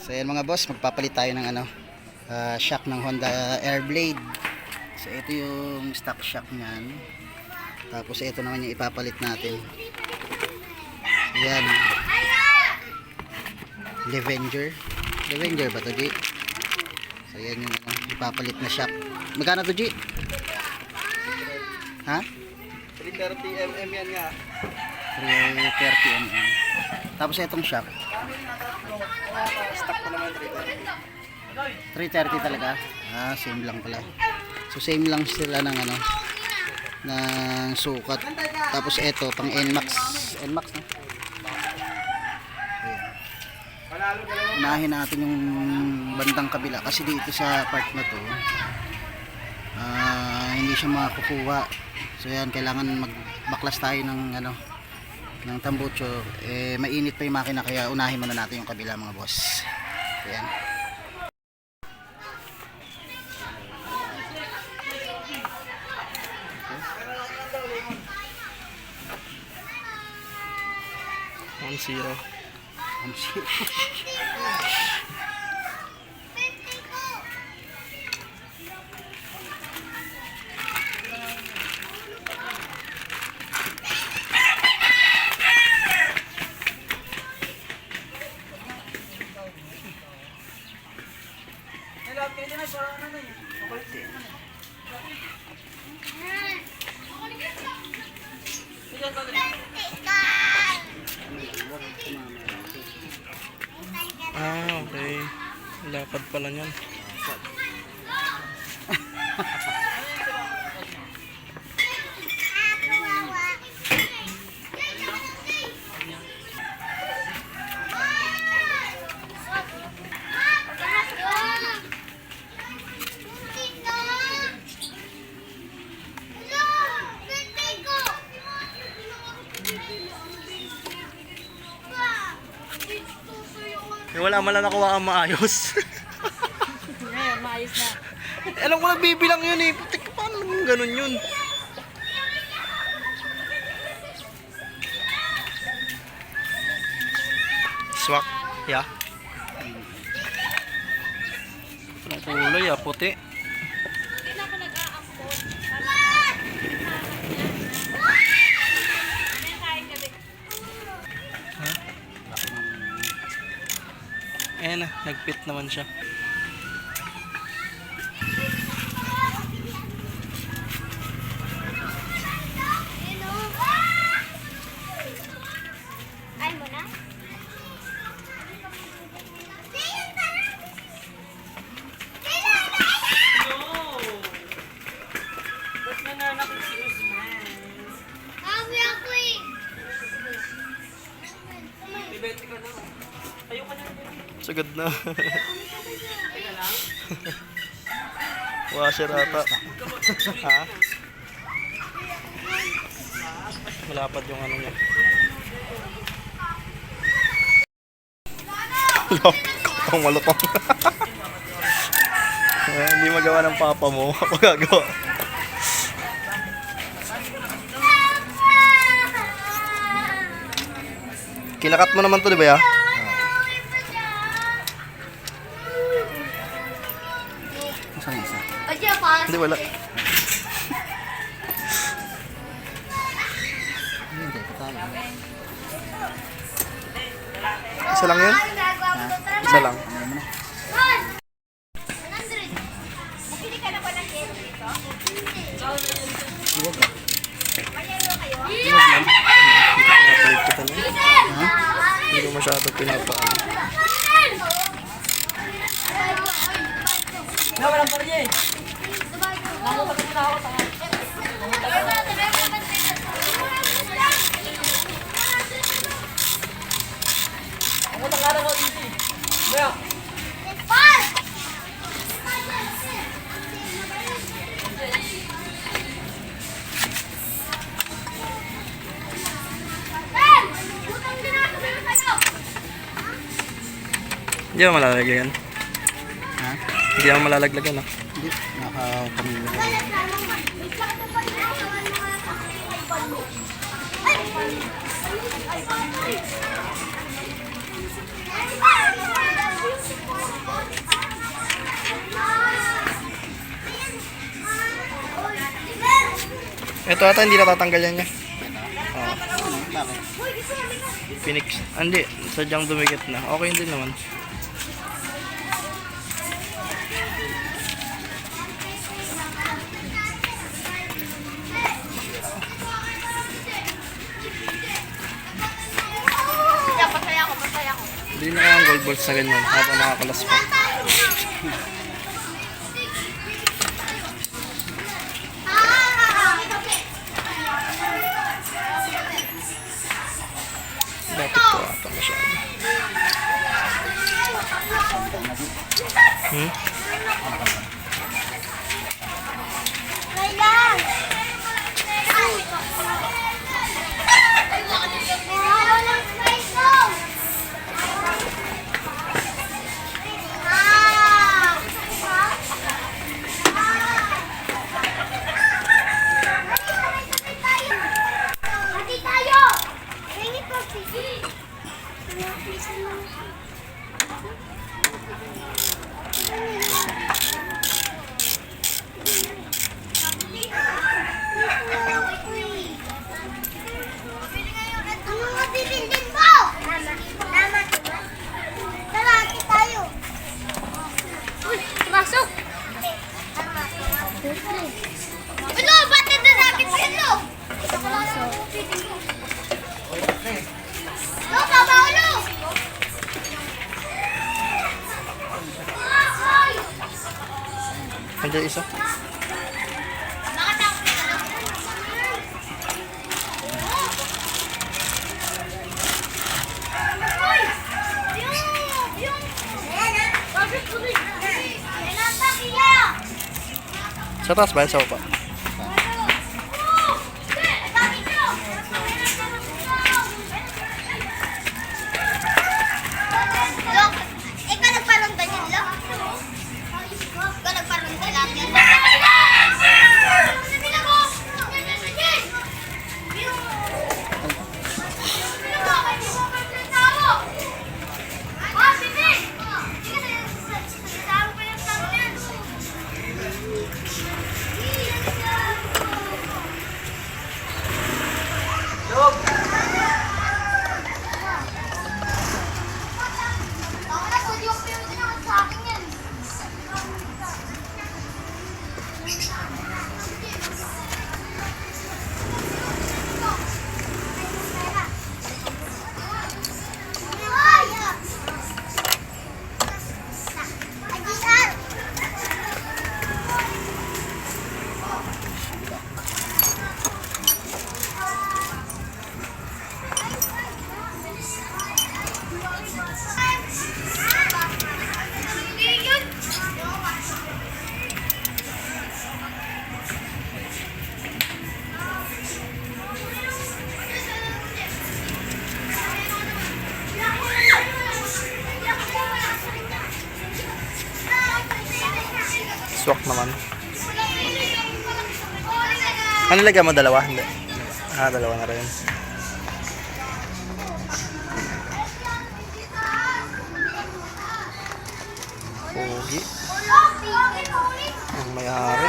So yan mga boss, magpapalit tayo ng ano, ah, shock ng Honda Airblade. So ito yung stock shock niyan. Tapos ito naman yung ipapalit natin. Yan. Levenger. Levenger ba to, G? So yan yung ano, ipapalit na shock. Magkano to, G? Ha? 330mm yan nga. 330 mm. Tapos itong shock. Stock pa naman 330. 330 talaga. Ah, same lang pala. So same lang sila ng ano ng sukat. Tapos ito pang NMAX. NMAX na. Ayan. Unahin natin yung bandang kabila kasi dito sa part na to ah, hindi siya makakukuha. So yan kailangan magbaklas tayo ng ano ng tambucho eh mainit pa yung makina kaya unahin muna natin yung kabila mga boss. Ayan. One zero. Ang shit. Ah, okay. Lapad pala niyan. Wala man lang nakuha ang maayos. Ngayon, maayos na. Alam ko nagbibilang yun eh. Putik, paano naman ganun yun? Swak. Yeah. Ang kulay ah, puti. Ayan na, nagpit naman siya. Sagad na. Washer ata. ha? Malapad yung ano niya. Malapad malutong. Eh, hindi magawa ng papa mo. Ako gagawa. Kinakat mo naman to, di ba ya? Hindi, wala. Isa lang yun? Isa lang. Huwag ka. Hindi ko masyado pinapaan. Hindi mo malalagyan. Ha? Hindi mo malalaglagan ah uh, kanina. Ito ata hindi natatanggalan niya. Ah. Oh. Pinix. Ah, hindi, sadyang dumikit na. Okay din naman. Balls na ganyan habang nakakalas pa. Dapat ko ata masyado. Hmm? Tayo. Uy, masok! Ano, ba't ito natin pilo? Lo, babaulo! Ay! Andiyan isa. Sa taas ba yan? Sa? Swak Ano lagyan mo? Dalawa? Hindi. Ah, dalawa na rin. Pogi. Ang may-ari.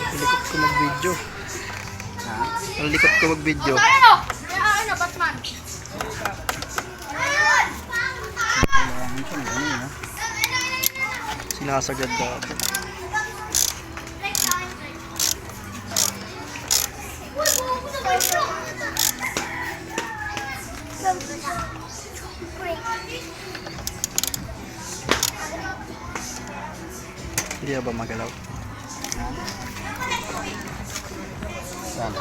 Ang likot ko mag-video. Ang likot ko mag-video. Ano? Ano, Batman? Sinasagad dati. Hindi ba magalaw? Sinasabi?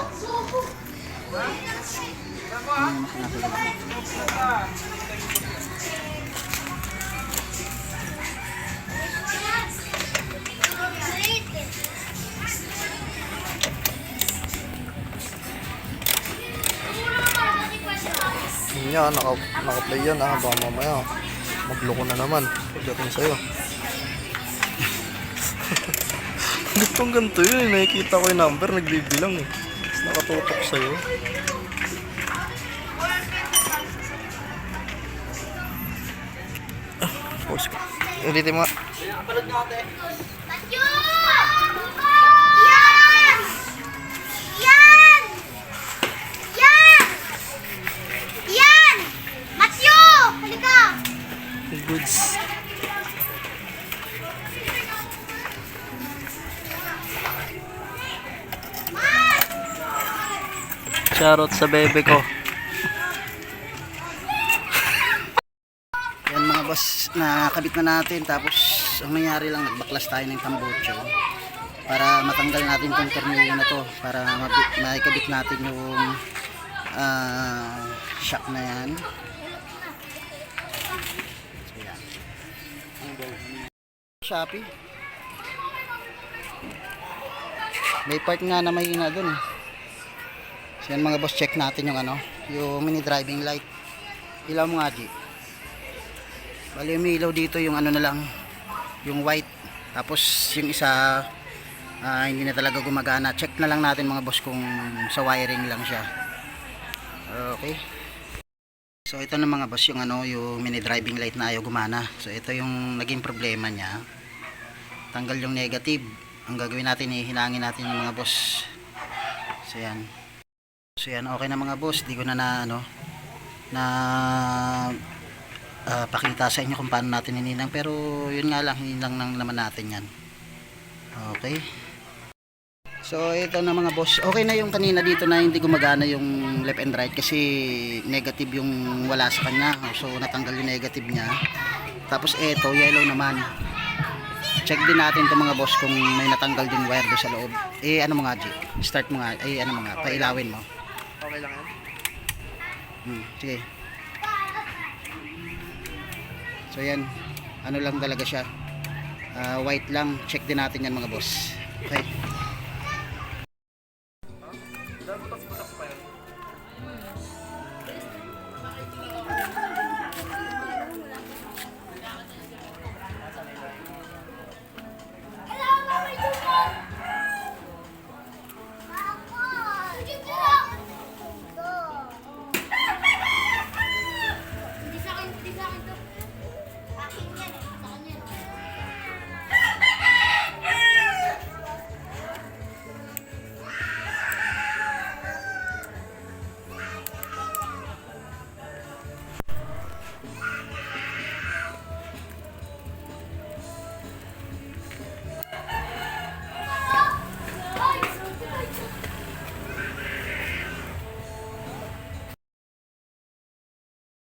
Yun yan, naka, naka-play yan ah. Baka mamaya, magloko na naman pagdating sa'yo. Gantong ganito yun. eh. Nakikita ko yung number, nagbibilang eh nakatutok sa'yo. Ah, force ko. Ulitin mo nga. Charot sa bebe ko. Yan mga boss, nakakabit na natin. Tapos, ang nangyari lang, nagbaklas tayo ng tambucho. Para matanggal natin itong tornilyo na to. Para maikabit natin yung ah, shock na yan. So, yan. Shopee. May part nga na mahina dun eh. So yan mga boss, check natin yung ano, yung mini driving light. Ilaw mo nga, G. Bali yung ilaw dito yung ano na lang, yung white. Tapos yung isa, ah, hindi na talaga gumagana. Check na lang natin mga boss kung sa wiring lang siya. Okay. So ito na mga boss yung ano, yung mini driving light na ayaw gumana. So ito yung naging problema niya. Tanggal yung negative. Ang gagawin natin, ihilangin natin yung mga boss. So yan. So yan, okay na mga boss. Di ko na na ano, na ah, pakita sa inyo kung paano natin hininang. Pero yun nga lang, hininang lang naman natin yan. Okay. So ito na mga boss. Okay na yung kanina dito na hindi gumagana yung left and right kasi negative yung wala sa kanya. So natanggal yung negative niya. Tapos ito, yellow naman. Check din natin to mga boss kung may natanggal din wire sa loob. Eh ano mo nga G? Start mo nga. Eh ano mo nga? Pailawin mo. Okay lang yan? Hmm, sige. So yan, ano lang talaga siya. Uh, white lang. Check din natin yan mga boss. Okay. Huh? Butas-butas pa yan.